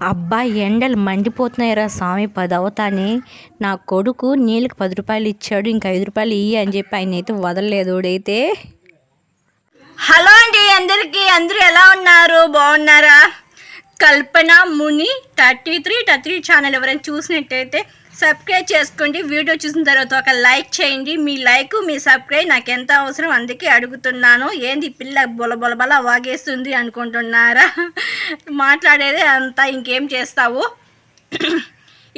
అబ్బా ఎండలు మండిపోతున్నాయిరా స్వామి పది నా కొడుకు నీళ్ళకి పది రూపాయలు ఇచ్చాడు ఇంకా ఐదు రూపాయలు ఇయ్యి అని చెప్పి ఆయన అయితే వదలలేదు ఓడైతే హలో అండి అందరికీ అందరూ ఎలా ఉన్నారు? బాగున్నారా? కల్పన ముని థర్టీ త్రీ థర్టీ ఛానల్ ఎవరైనా చూసినట్టయితే సబ్స్క్రైబ్ చేసుకోండి. వీడియో చూసిన తర్వాత ఒక లైక్ చేయండి. మీ లైక్ మీ సబ్స్క్రైబ్ నాకు ఎంత అవసరం అందుకే అడుగుతున్నాను. ఏంది పిల్ల బొల బొల వాగేస్తుంది అనుకుంటున్నారా? మాట్లాడేది అంతా ఇంకేం చేస్తావు?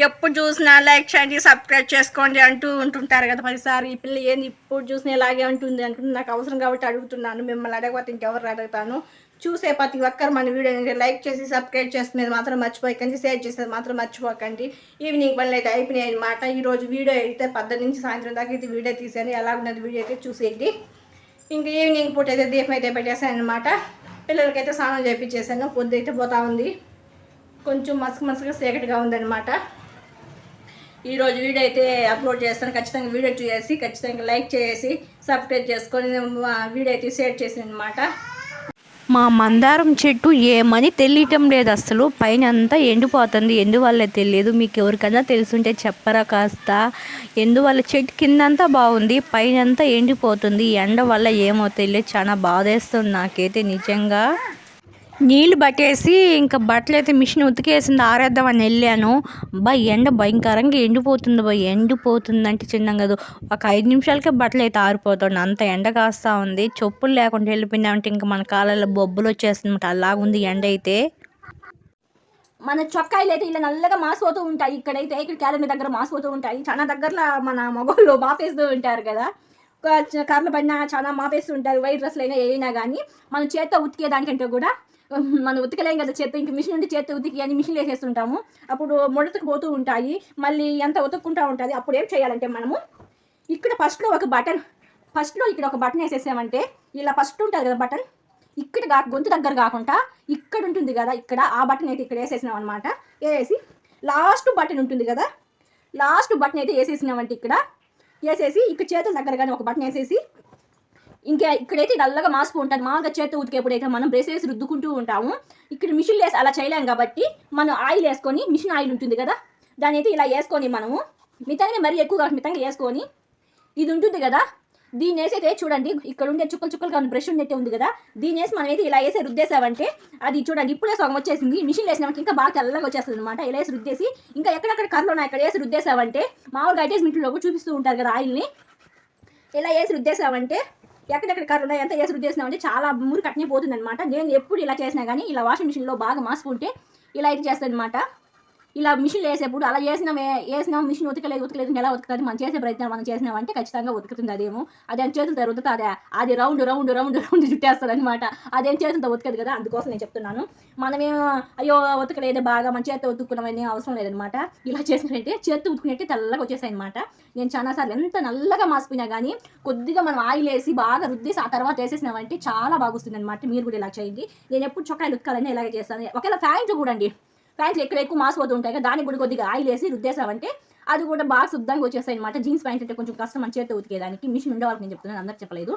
ఎప్పుడు చూసినా లైక్ చేయండి సబ్స్క్రైబ్ చేసుకోండి అంటూ ఉంటుంటారు కదా పదిసారి ఈ పిల్ల ఏంది ఇప్పుడు చూసినా ఇలాగే ఉంటుంది అంటుంది. నాకు అవసరం కాబట్టి అడుగుతున్నాను. మిమ్మల్ని అడగకపోతే ఇంకెవరు అడుగుతాను? చూసే ప్రతి ఒక్కరు మన వీడియోని లైక్ చేసి సబ్స్క్రైబ్ చేసుకునేది మాత్రం మర్చిపోకండి షేర్ చేసేది మాత్రం మర్చిపోకండి. ఈవినింగ్ పనులు అయితే అయిపోయినాయి అనమాట ఈరోజు వీడియో అయితే పద్దెనిమిది నుంచి సాయంత్రం దాకా అయితే వీడియో తీసాను ఎలా ఉన్నది వీడియో అయితే చూసేయండి. ఇంకా ఈవినింగ్ పూట అయితే దీపం అయితే పెట్టేశాను అనమాట పిల్లలకైతే స్నానం చేయించేసాను పొద్దు అయితే పోతా ఉంది. కొంచెం మసక మసక చీకటిగా ఉందన్నమాట ఈరోజు వీడియో అయితే అప్లోడ్ చేస్తాను. ఖచ్చితంగా వీడియో చూసేసి ఖచ్చితంగా లైక్ చేసి సబ్స్క్రైబ్ చేసుకొని వీడియో అయితే షేర్ చేసాను అనమాట మా మందారం చెట్టు ఏమని తెలియటం లేదు అసలు. పైన అంతా ఎండిపోతుంది. ఎందువల్ల తెలియదు? మీకు ఎవరికైనా తెలుసుంటే చెప్పరా కాస్త. ఎందువల్ల? చెట్టు కిందంతా బాగుంది. పైన అంతా ఎండిపోతుంది. ఎండ వల్ల ఏమో తెలియదు. చాలా బాధేస్తుంది నాకైతే నిజంగా. నీళ్ళు పట్టేసి ఇంకా బట్టలు అయితే మిషన్ ఉతికేసింది ఆరేద్దామని వెళ్ళాను. బా ఎండ భయంకరంగా ఎండిపోతుంది బా ఎండిపోతుంది అంటే చిన్నం కాదు. ఒక ఐదు నిమిషాలకే బట్టలు అయితే ఆరిపోతుంది అంత ఎండ కాస్తా ఉంది. చెప్పులు లేకుండా వెళ్ళిపోయినామంటే ఇంకా మన కాళ్ళలో బొబ్బులు వచ్చేస్తుందన్నమాట అలాగుంది ఎండ అయితే. మన చొక్కాయిలు అయితే ఇలా నల్లగా మాసిపోతూ ఉంటాయి. ఇక్కడైతే ఇక్కడ క్యాలరీ దగ్గర మాసిపోతూ ఉంటాయి. చాలా దగ్గరలో మన మగవాళ్ళు మాపేస్తూ ఉంటారు కదా. కర్రలు పడినా చాలా మాపేస్తూ ఉంటారు. వైట్ డ్రెస్లు అయినా ఏదైనా కానీ మనం చేత్తో ఉతికేదానికంటే కూడా మనం ఉతికలేం కదా చేత్తో ఇంక మిషన్ ఉంటే చేతి ఉతికి అని మిషన్ వేసేస్తుంటాము. అప్పుడు ముడతకు పోతూ ఉంటాయి మళ్ళీ ఎంత ఉతుక్కుంటూ ఉంటుంది అప్పుడు ఏం చేయాలంటే మనము ఇక్కడ ఫస్ట్లో ఒక బటన్ ఫస్ట్లో ఇక్కడ ఒక బటన్ వేసేసామంటే ఇలా ఫస్ట్ ఉంటుంది కదా బటన్ ఇక్కడ కా గొంతు దగ్గర కాకుండా ఇక్కడ ఉంటుంది కదా ఇక్కడ ఆ బటన్ అయితే ఇక్కడ వేసేసినాం అనమాట వేసేసి లాస్ట్ బటన్ ఉంటుంది కదా లాస్ట్ బటన్ అయితే వేసేసినామంటే ఇక్కడ వేసేసి ఇక్కడ చేతుల దగ్గర కానీ ఒక బటన్ వేసేసి ఇంకా ఇక్కడైతే నల్లగా మాస్క్ ఉంటుంది. మామూలుగా చేతి ఉతికేప్పుడు మనం బ్రష్ వేసి రుద్దుకుంటూ ఉంటాము. ఇక్కడ మిషన్ వేసి అలా చేయలేం కాబట్టి మనం ఆయిల్ వేసుకొని మిషన్ ఆయిల్ ఉంటుంది కదా దాని అయితే ఇలా వేసుకొని మనము మితంగా మరీ ఎక్కువగా మితంగా వేసుకొని ఇది ఉంటుంది కదా దీన్ని వేసైతే చూడండి ఇక్కడ ఉండే చుక్కలు చుక్కలు కానీ బ్రష్ ఉండేట్టే ఉంది కదా దీన్ని వేసి మనం అయితే ఇలా వేసి రుద్దేసామంటే అది చూడండి ఇప్పుడే సగం వచ్చేసింది. మిషన్ వేసినామంటే ఇంకా బాగా తెల్లగా వచ్చేస్తుంది అనమాట ఇలా వేసి రుద్దేసి ఇంకా ఎక్కడెక్కడ కర్రలో ఇక్కడ వేసి రుద్దేసామంటే మామూలుగా అటేజ్మెంట్లో చూపిస్తూ ఉంటారు కదా ఆయిల్ని. ఇలా వేసి రుద్దేసామంటే ఎక్కడెక్కడ కర్రలు ఉన్నాయి ఎంత వేసి రుద్దేసినామంటే చాలా మురికి అట్నే పోతుంది అనమాట నేను ఎప్పుడు ఇలా చేసినా కానీ ఇలా వాషింగ్ మిషన్లో బాగా మాసుకుంటే ఇలా అయితే చేస్తాను అనమాట ఇలా మిషన్ వేసేప్పుడు అలా చేసిన వేసినాం మిషన్ ఉతకలేదు ఉతకలేదు ఎలా ఉతుకుతుంది మనం చేసే ప్రయత్నం మనం చేసినామంటే ఖచ్చితంగా ఉతుకుతుంది అదేమో అదేం చేతులతో ఉతుకుతుంది అది రౌండ్ రౌండ్ రౌండ్ రౌండ్ చుట్టేస్తుంది అనమాట అదేం చేతులతో ఉతకదు కదా అందుకోసం నేను చెప్తున్నాను. మనమేం అయ్యో ఉతకలేదు బాగా మన చేతితో ఉతుక్కున్నామని అవసరం లేదనమాట ఇలా చేసినట్టే చేతి ఉతుకునేట్టే తెల్లగా వచ్చేసాయి అనమాట నేను చాలాసార్లు ఎంత నల్లగా మాసిపోయినా కానీ కొద్దిగా మనం ఆయిల్ వేసి బాగా రుద్దేసి ఆ తర్వాత వేసేసినామంటే చాలా బాగుస్తుంది అనమాట మీరు కూడా ఇలా చేయండి. నేను ఎప్పుడు చొక్కాయలు ఉతకాలని ఇలాగే చేస్తాను. ఒకవేళ ఫ్యాంట్ చూడండి. ప్యాంట్లు ఎక్కడ ఎక్కువ మాసిపోతూ ఉంటాయి కదా దానికి కూడా కొద్దిగా ఆయిల్ వేసి రుద్దేసామంటే అది కూడా బాగా శుద్ధంగా వచ్చేస్తాయి అనమాట జీన్స్ ప్యాంట్ అంటే కొంచెం కష్టం అని చేతితో ఉతికేదానికి. మిషన్ ఉండే వాళ్ళకి నేను చెప్తున్నాను అందరికి చెప్పలేదు.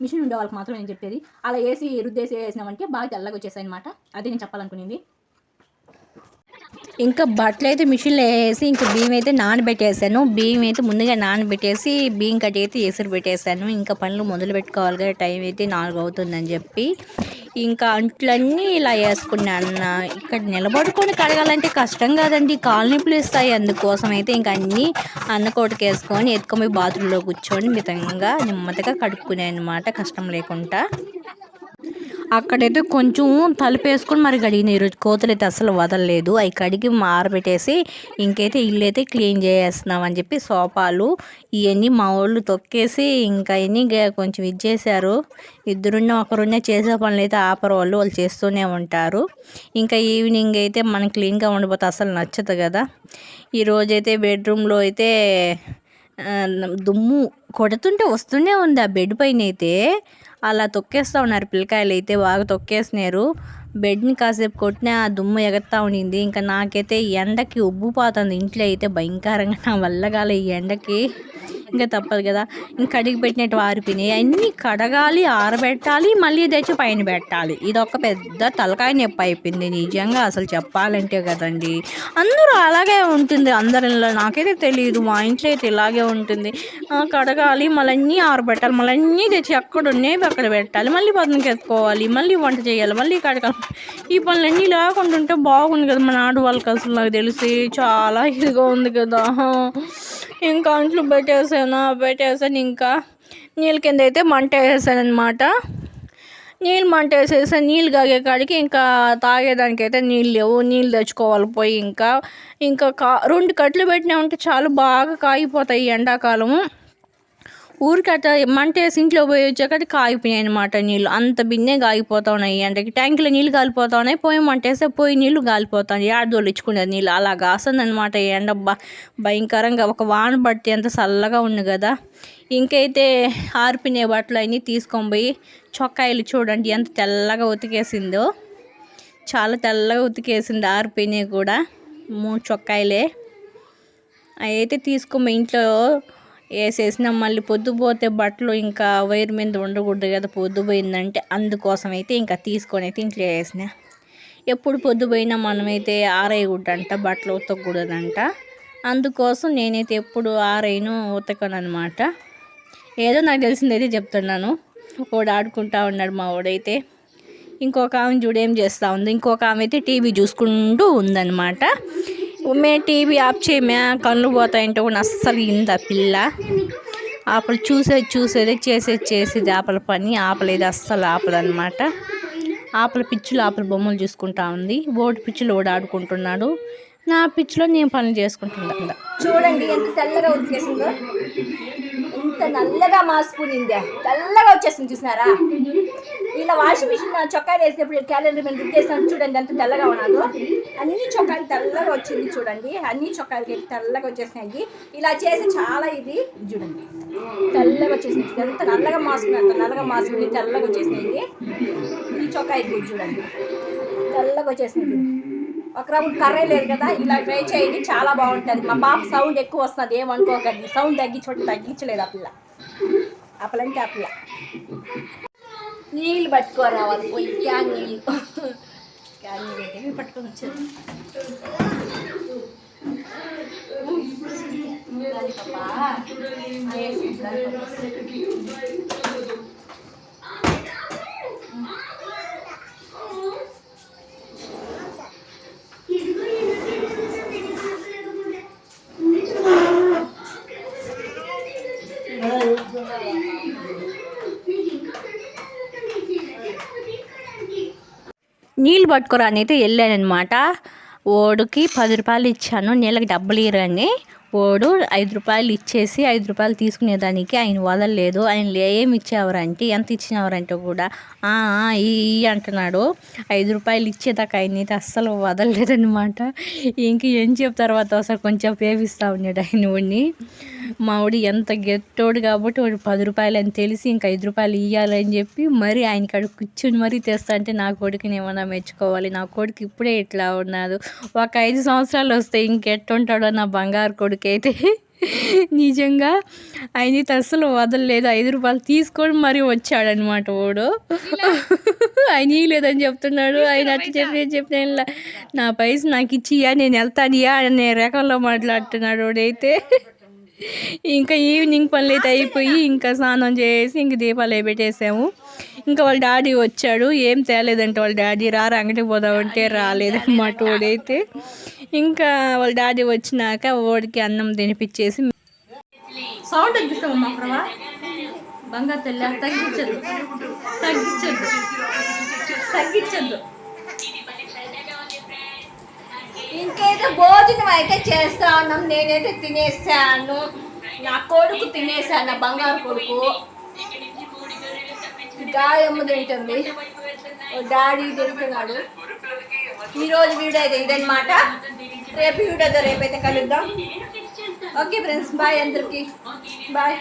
మిషన్ ఉండే వాళ్ళకి మాత్రం నేను చెప్పేది. అలా వేసి రుద్దేసి వేసినామంటే బాగా తెల్లగా వచ్చేసాయి అనమాట అది నేను చెప్పాలనుకునేది. ఇంకా బట్టలు అయితే మిషన్లో వేసి ఇంకా బియ్యం అయితే నానబెట్టేసాను. బియ్యం అయితే ముందుగా నానబెట్టేసి బియ్యం కట్టి అయితే ఎసురు పెట్టేశాను ఇంకా పనులు మొదలు పెట్టుకోవాలి టైం అయితే నాలుగు అవుతుందని చెప్పి. ఇంకా అంట్లన్నీ ఇలా వేసుకున్నాను ఇక్కడ నిలబడుకొని కడగాలంటే కష్టం కాదండి. కాలు నొప్పులు ఇస్తాయి అందుకోసం అయితే ఇంకా అన్నీ అన్నకోటకి వేసుకొని ఎత్తుకొని బాత్రూంలో కూర్చొని మితంగా నెమ్మదిగా కడుక్కునే అనమాట కష్టం లేకుండా. అక్కడైతే కొంచెం తలుపేసుకొని మరి కడిగిన ఈరోజు కోతలు అయితే అసలు వదలలేదు. అవి కడిగి మారబెట్టేసి ఇంకైతే ఇల్లు అయితే క్లీన్ చేసేస్తున్నాం అని చెప్పి సోఫాలు ఇవన్నీ మా వాళ్ళు తొక్కేసి ఇంకా ఇవన్నీ కొంచెం ఇది చేశారు ఇద్దరున్న ఒకరున్న చేసే పనులు అయితే ఆపరు. వాళ్ళు వాళ్ళు చేస్తూనే ఉంటారు. ఇంకా ఈవినింగ్ అయితే మనం క్లీన్గా ఉండిపోతే అసలు నచ్చదు కదా. ఈరోజైతే బెడ్రూమ్లో అయితే దుమ్ము కొడుతుంటే వస్తూనే ఉంది ఆ బెడ్ పైన అయితే. అలా తొక్కేస్తూ ఉన్నారు పిల్లకాయలు అయితే బాగా తొక్కేసినారు. బెడ్ని కాసేపు కొట్టినా ఆ దుమ్ము ఎగతా ఉండింది. ఇంకా నాకైతే ఎండకి ఉబ్బుపోతుంది ఇంట్లో అయితే భయంకరంగా నా వల్ల కాలే ఈ ఎండకి. ఇంకా తప్పదు కదా. ఇంకా కడిగి పెట్టినట్టు ఆరిపోయినాయి. అన్నీ కడగాలి ఆరబెట్టాలి మళ్ళీ తెచ్చి పైన పెట్టాలి. ఇది ఒక పెద్ద తలకాయ నొప్పి అయిపోయింది. నిజంగా అసలు చెప్పాలంటే కదండి. అందరూ అలాగే ఉంటుంది. అందరిలో నాకైతే తెలియదు మా ఇంట్లో అయితే ఇలాగే ఉంటుంది. కడగాలి మళ్ళీ అన్నీ ఆరబెట్టాలి మళ్ళీ అన్నీ తెచ్చి ఎక్కడ ఉన్నాయి అక్కడ పెట్టాలి. మళ్ళీ పదనకి ఎత్తుకోవాలి మళ్ళీ వంట చేయాలి మళ్ళీ కడగాలి ఈ పనులన్నీ లేకుండా ఉంటే బాగుంది కదా. మన ఆడవాళ్ళకి అసలు నాకు తెలిసి చాలా ఇదిగా ఉంది కదా. ఇంకా అంట్లు పెట్టేసాను పెట్టేసాను. ఇంకా నీళ్ళ కింద అయితే మంట వేసాను అనమాట నీళ్ళు మంట వేసేసి నీళ్ళు కాగే కాడికి ఇంకా తాగేదానికి అయితే నీళ్ళు లేవు. నీళ్ళు తెచ్చుకోవాలి పోయి ఇంకా. ఇంకా కా రెండు కట్లు పెట్టినా ఉంటే చాలా బాగా కాగిపోతాయి ఎండాకాలము. ఊరికట్ట మంటేసి ఇంట్లో పోయి వచ్చాక కాగిపోయాయి అనమాట నీళ్ళు. అంత బిన్నే కాగిపోతా ఉన్నాయి. ఎండకి ట్యాంకులో నీళ్ళు కాలిపోతా ఉన్నాయి. పోయి మంటేస్తే పోయి నీళ్ళు కాలిపోతాయి ఆడదోళ్ళు ఇచ్చుకునేది నీళ్ళు? అలా కాసిందనమాట ఎండ భయంకరంగా ఒక వాన పట్టి అంత చల్లగా ఉంది కదా. ఇంకైతే ఆర్పినే బట్టలు అన్నీ తీసుకొని పోయి చొక్కాయలు చూడండి ఎంత తెల్లగా ఉతికేసిందో. చాలా తెల్లగా ఉతికేసింది ఆర్పినే కూడా. మూడు చొక్కాయలే. అయితే తీసుకొని ఇంట్లో వేసేసినాం మళ్ళీ పొద్దుపోతే బట్టలు ఇంకా వైర్ మీద ఉండకూడదు కదా పొద్దుపోయిందంటే అందుకోసం అయితే ఇంకా తీసుకొని అయితే ఇంట్లో వేసిన. ఎప్పుడు పొద్దుపోయినా మనమైతే ఆరేయకూడదంట బట్టలు ఉతకూడదంట అందుకోసం నేనైతే ఎప్పుడు ఆరేయను ఉతకను అనమాట ఏదో నాకు తెలిసిందైతే చెప్తున్నాను. ఒకడు ఆడుకుంటా ఉన్నాడు మా వాడైతే. ఇంకొక ఆమె చూడేం చేస్తూ ఉంది. ఇంకొక ఆమె అయితే టీవీ చూసుకుంటూ ఉందన్నమాట. ఉమ్మే టీవీ ఆఫ్ చేయమే కళ్ళు పోతాయంటే కూడా అస్సలు ఇంద పిల్ల. ఆపలు చూసేది చూసేది చేసేది చేసేది ఆపల పని ఆపలేదు అస్సలు ఆపదనమాట ఆపల పిచ్చులు ఆపల బొమ్మలు చూసుకుంటా ఉంది. ఓటు పిచ్చులు ఓడి ఆడుకుంటున్నాడు. నా పిచ్చులో నేను పనులు చేసుకుంటున్నా. చూడండి ఎంత తెల్లగా ఉతికేసిందో ఎంత నల్లగా మాసిపోయింది. తెల్లగా వచ్చేసింది చూసినారా? వాషింగ్ మిషన్ చొక్కా వేసినప్పుడు క్యాలెండర్ మీద ఉతికేసాను చూడండి ఎంత తెల్లగా ఉన్నాదో. అన్ని చొక్కాలు తెల్లగా వచ్చింది చూడండి. అన్ని చొక్కాలకి తెల్లగా వచ్చేసినాయి. ఇలా చేసి చాలా ఇది చూడండి. తెల్లగా వచ్చేసింది ఎంత నల్లగా మాసుకుని అంత నల్లగా మాసుకుని తెల్లగా వచ్చేసినాయి. ఈ చొక్కా ఇది చూడండి. తెల్లగా వచ్చేసింది ఒక రౌండ్ కర్రే లేదు కదా ఇలా ట్రై చేయండి. చాలా బాగుంటుంది. మా పాప సౌండ్ ఎక్కువ వస్తుంది. ఏమనుకోకండి. సౌండ్ తగ్గించుకోవడం తగ్గించలేదు ఆ పిల్ల. ఆ పిల్ల అంటే ఆ పిల్ల. నీళ్ళు పట్టుకోరావాలి పోయి క్యాన్ నీళ్ళు. క్యాన్ నీళ్ళు అయితే ఇవి పట్టుకొని వచ్చారు ఉండాలి పాపా. వేసి ఉండాలి పాపా. నీళ్ళు పట్టుకోరాని అయితే వెళ్ళానమాట ఓడికి పది రూపాయలు ఇచ్చాను నీళ్ళకి డబ్బులు ఇరని ఓడు ఐదు రూపాయలు ఇచ్చేసి ఐదు రూపాయలు తీసుకునేదానికి ఆయన వదలలేదు. ఆయన ఏమి ఇచ్చేవారంటే ఎంత ఇచ్చినవారంటే కూడా ఈ అంటున్నాడు. ఐదు రూపాయలు ఇచ్చేదాకా ఆయన అయితే అస్సలు వదలలేదనమాట ఇంక ఏం చెప్తారు తర్వాత ఒకసారి కొంచెం పేపిస్తూ ఉన్నాడు ఆయన వాడిని. మా ఎంత గెట్టోడు కాబట్టి వాడు పది రూపాయలు అని తెలిసి ఇంకా ఐదు రూపాయలు ఇవ్వాలని చెప్పి మరి ఆయన కాడ కూర్చుని మరీ తెస్తా అంటే నా కొడుకుని ఏమన్నా మెచ్చుకోవాలి. నా కొడుకు ఇప్పుడే ఇట్లా ఉన్నాడు. ఒక ఐదు సంవత్సరాలు వస్తే ఇంకెట్టుంటాడో నా బంగారు కొడుకు అయితే. నిజంగా ఆయన అసలు అస్సలు వదలలేదు. ఐదు రూపాయలు తీసుకొని మరీ వచ్చాడనమాట వాడు. ఆయన ఇవ్వలేదని చెప్తున్నాడు. ఆయన అట్లా చెప్పి చెప్పిన నా పైస నాకు ఇచ్చియా నేను వెళ్తానియా అనే రకంలో మాట్లాడుతున్నాడు వాడైతే. ఇంకా ఈవినింగ్ పనులు అయితే అయిపోయి ఇంకా స్నానం చేసి ఇంక దీపాలు అవి పెట్టేసాము. ఇంకా వాళ్ళ డాడీ వచ్చాడు. ఏం తేలేదంటే వాళ్ళ డాడీ. రారా అంగడికి పోదామంటే రాలేదన్నమాట వాడైతే ఇంకా వాళ్ళ డాడీ వచ్చినాక వాడికి అన్నం తినిపించేసి సౌండ్ తగ్గిస్తామమ్మా ప్రభా బంగారు తెల్ల తగ్గించదు తగ్గించద్దు. తగ్గించద్దు. ఇంకేదో భోజనం అయితే చేస్తా ఉన్నాం. నేనైతే తినేసాను. నా కొడుకు తినేసాను నా బంగారు కొడుకు. గాయమ్మ తింటుంది. డాడీ తింటున్నాడు. ఈరోజు వీడియో అయితే ఇదనమాట రేపు అయితే రేపైతే కలుద్దాం. ఓకే ఫ్రెండ్స్ బాయ్ అందరికీ. బాయ్.